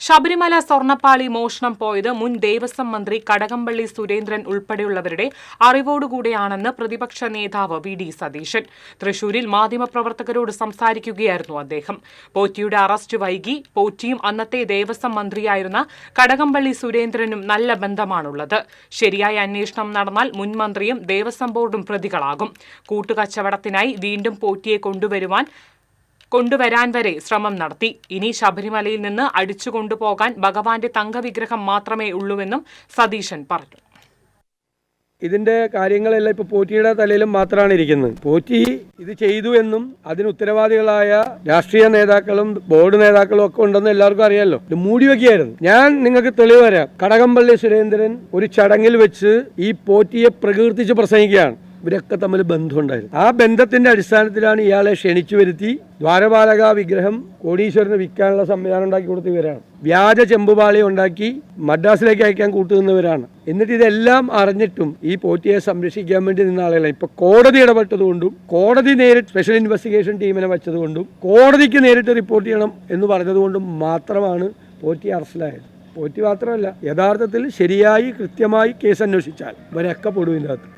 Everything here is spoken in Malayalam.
ശബരിമല സ്വർണപ്പാളി മോഷണം പോയത് മുൻ ദേവസ്വം മന്ത്രി കടകംപള്ളി സുരേന്ദ്രൻ ഉൾപ്പെടെയുള്ളവരുടെ അറിവോടുകൂടിയാണെന്ന് പ്രതിപക്ഷ നേതാവ് വി ഡി സതീശൻ. തൃശൂരിൽ മാധ്യമപ്രവർത്തകരോട് സംസാരിക്കുകയായിരുന്നു അദ്ദേഹം. പോറ്റിയുടെ അറസ്റ്റ് വൈകി പോറ്റിയും അന്നത്തെ ദേവസ്വം മന്ത്രിയായിരുന്ന കടകംപള്ളി സുരേന്ദ്രനും നല്ല ബന്ധമാണുള്ളത്. ശരിയായ അന്വേഷണം നടന്നാൽ മുൻ മന്ത്രിയും ദേവസ്വം ബോർഡും പ്രതികളാകും. കൂട്ടുകച്ചവടത്തിനായി വീണ്ടും പോറ്റിയെ കൊണ്ടുവരുവാൻ കൊണ്ടുവരാൻ വരെ ശ്രമം നടത്തി. ഇനി ശബരിമലയിൽ നിന്ന് അടിച്ചു കൊണ്ടുപോകാൻ ഭഗവാന്റെ തങ്കവിഗ്രഹം മാത്രമേ ഉള്ളൂവെന്നും സതീശൻ പറഞ്ഞു. ഇതിന്റെ കാര്യങ്ങളെല്ലാം ഇപ്പൊ പോറ്റിയുടെ തലയിലും മാത്രമാണ് ഇരിക്കുന്നത്. പോറ്റി ഇത് ചെയ്തു എന്നും അതിന് ഉത്തരവാദികളായ രാഷ്ട്രീയ നേതാക്കളും ബോർഡ് നേതാക്കളും ഒക്കെ ഉണ്ടെന്ന് എല്ലാവർക്കും അറിയാമല്ലോ ഇത് മൂടി വെക്കുകയായിരുന്നു. ഞാൻ നിങ്ങൾക്ക് തെളിവ് തരാം. കടകംപള്ളി സുരേന്ദ്രൻ ഒരു ചടങ്ങിൽ വെച്ച് ഈ പോറ്റിയെ പ്രകീർത്തിച്ച് പ്രസംഗിക്കുകയാണ്. ഇവരൊക്കെ തമ്മിൽ ബന്ധമുണ്ടായിരുന്നു. ആ ബന്ധത്തിന്റെ അടിസ്ഥാനത്തിലാണ് ഇയാളെ ക്ഷണിച്ചു വരുത്തി ദ്വാരപാലക വിഗ്രഹം കോടീശ്വരന് വിൽക്കാനുള്ള സംവിധാനം ഉണ്ടാക്കി കൊടുത്ത ഇവരാണ്. വ്യാജ ചെമ്പുപാളി ഉണ്ടാക്കി മദ്രാസിലേക്ക് അയക്കാൻ കൂട്ടുനിന്നവരാണ്. എന്നിട്ട് ഇതെല്ലാം അറിഞ്ഞിട്ടും ഈ പോറ്റിയെ സംരക്ഷിക്കാൻ വേണ്ടി നിന്ന ആളുകളെ ഇപ്പൊ കോടതി ഇടപെട്ടതുകൊണ്ടും കോടതി നേരിട്ട് സ്പെഷ്യൽ ഇൻവെസ്റ്റിഗേഷൻ ടീമിനെ വെച്ചതുകൊണ്ടും കോടതിക്ക് നേരിട്ട് റിപ്പോർട്ട് ചെയ്യണം എന്ന് പറഞ്ഞതുകൊണ്ടും മാത്രമാണ് പോറ്റി അറസ്റ്റിലായത്. പോറ്റി മാത്രമല്ല യഥാർത്ഥത്തിൽ ശരിയായി കൃത്യമായി കേസ് അന്വേഷിച്ചാൽ ഇവരൊക്കെ പൊടുവിന്റെ ഇതിനകത്ത്